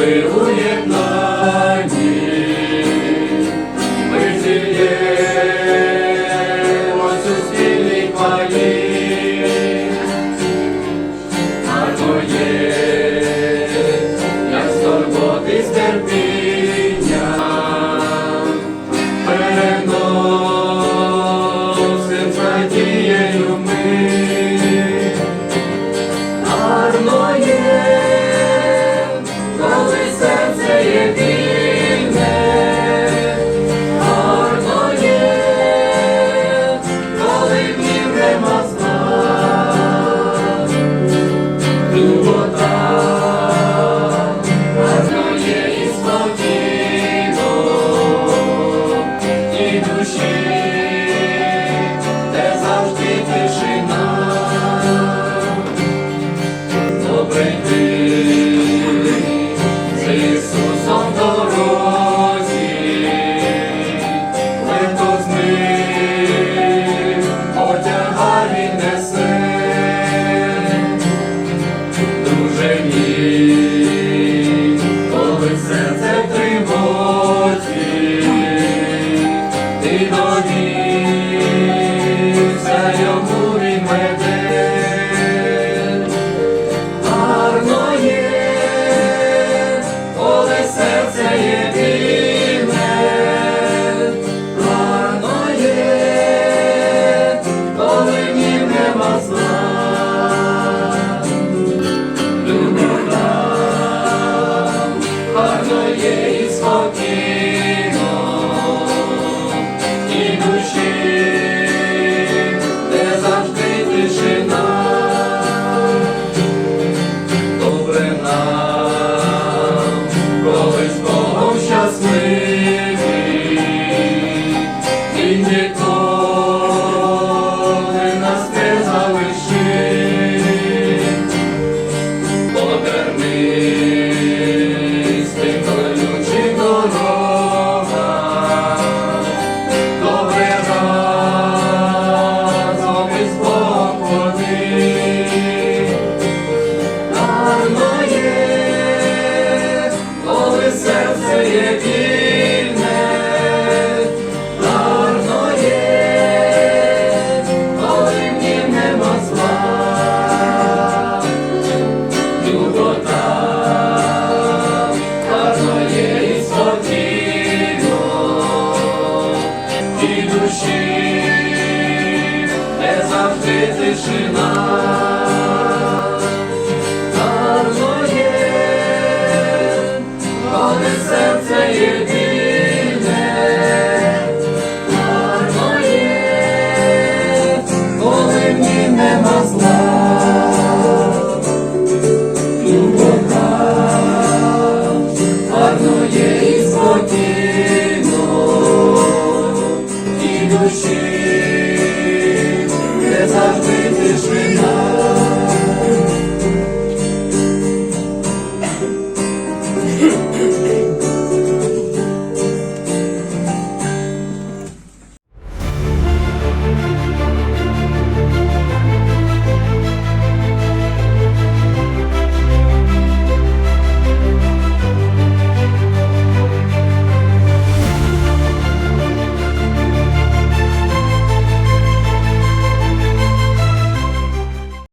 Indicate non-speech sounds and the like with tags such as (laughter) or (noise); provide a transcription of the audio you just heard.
Aleluya. серце в тривозі, ти довівся йому він веде. Гарно є, коли серце є. Spirit. Тишина. Thank (laughs) you.